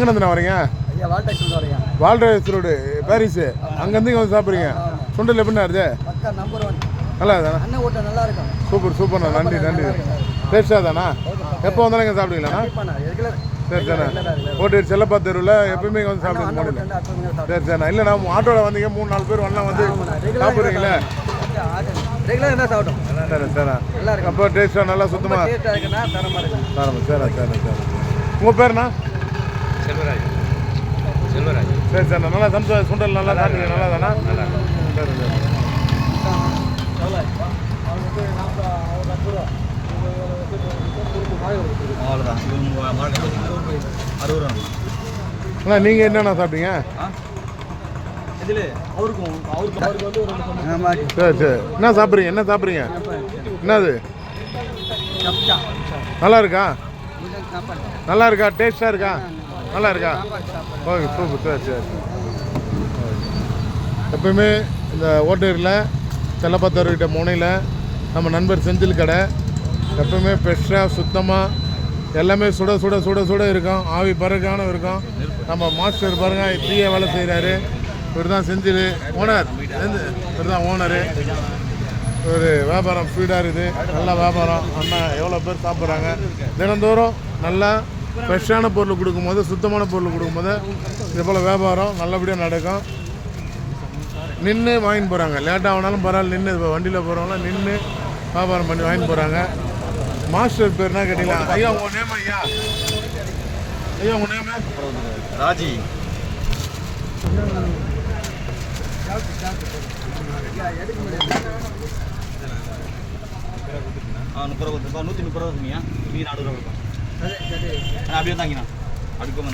எங்கேருந்து வரீங்க? ஐயா வால்டாக்ஸ் வரீங்க. Road Parry's. அங்கேருந்து இங்கே வந்து சாப்பிட்றீங்க. சுண்டல் எப்படிண்ணா பக்கா நம்பர் ஒன் நல்லா தானே அண்ணன் ஓட்ட நல்லா இருக்கும். சூப்பர் சூப்பர்ண்ணா. நன்றி நன்றி. டேஸ்ட்டாக தானா? எப்போ வந்தாலும் இங்கே ரெகுலர் சரி சரிண்ணா ஓட்டு செல்லப்பா தெருவில் எப்பவுமே இங்கே வந்து சாப்பிடுங்க முடியல சரி சரிண்ணா இல்லை நான் ஆட்டோவில் வந்தீங்க மூணு நாலு பேர் வரலாம் வந்து சாப்பிட்றீங்களே? ரெகுலர் என்ன சாப்பிடும். சரி சரிண்ணா நல்லா இருக்கும். அப்போ டேஸ்ட்டாக நல்லா சுத்தமாக தரமாக சரி சரி சரி உங்கள் பேருண்ணா செல்வராஜ். செல்வராஜ். சரி சரிண்ணா நல்லா சம்சா சுண்டல் நல்லா சாப்பிடுங்க நல்லா தானா சரி சரி. அண்ணா நீங்கள் என்னண்ணா சாப்பிட்டீங்க? சரி சரி. என்ன சாப்பிட்றீங்க? என்ன சாப்பிட்றீங்க? என்னது? நல்லா இருக்கா? நல்லா இருக்கா? டேஸ்டாக இருக்கா? நல்லா இருக்கா ஓகே சூப்பர் சரி சரி எப்பயுமே இந்த ஓட்டூரில் செல்லப்பத்தவர்கிட்ட முனையில் நம்ம நண்பர் செஞ்சில் கடை எப்பவுமே ஃப்ரெஷ்ஷாக சுத்தமாக எல்லாமே சுட சுட சுட சுட இருக்கும். ஆவி பறக்கான இருக்கும். நம்ம மாஸ்டர் பாருங்க தீய வேலை செய்கிறாரு இவர் தான் செஞ்சில் ஓனர். இவர் தான் ஓனரு. ஒரு வியாபாரம் ஸ்பீடாக இருக்குது. நல்ல வியாபாரம். அண்ணா எவ்வளோ பேர் சாப்பிட்றாங்க? தினந்தோறும் நல்லா ஃப்ரெஷ்ஷான பொருள் கொடுக்கும்போது சுத்தமான பொருள் கொடுக்கும்போது இது போல் வியாபாரம் நல்லபடியாக நடக்கும். நின்று வாங்கிட்டு போகிறாங்க லேட்டாக ஆனாலும் பரவாயில்ல நின்று இப்போ வண்டியில் போகிறவங்களாம் நின்று வியாபாரம் பண்ணி வாங்கிட்டு போகிறாங்க மாஸ்டர் பேர்னா கேட்டீங்களா? ஐயா உங்கள் நேம் ஐயா? ஐயா உங்கள் நேம் ராஜி. முப்பது ரூபா நூற்றி முப்பது ரூபா சொன்னீங்க மீதி ரூபா అభ్యర్థి అడుగుమని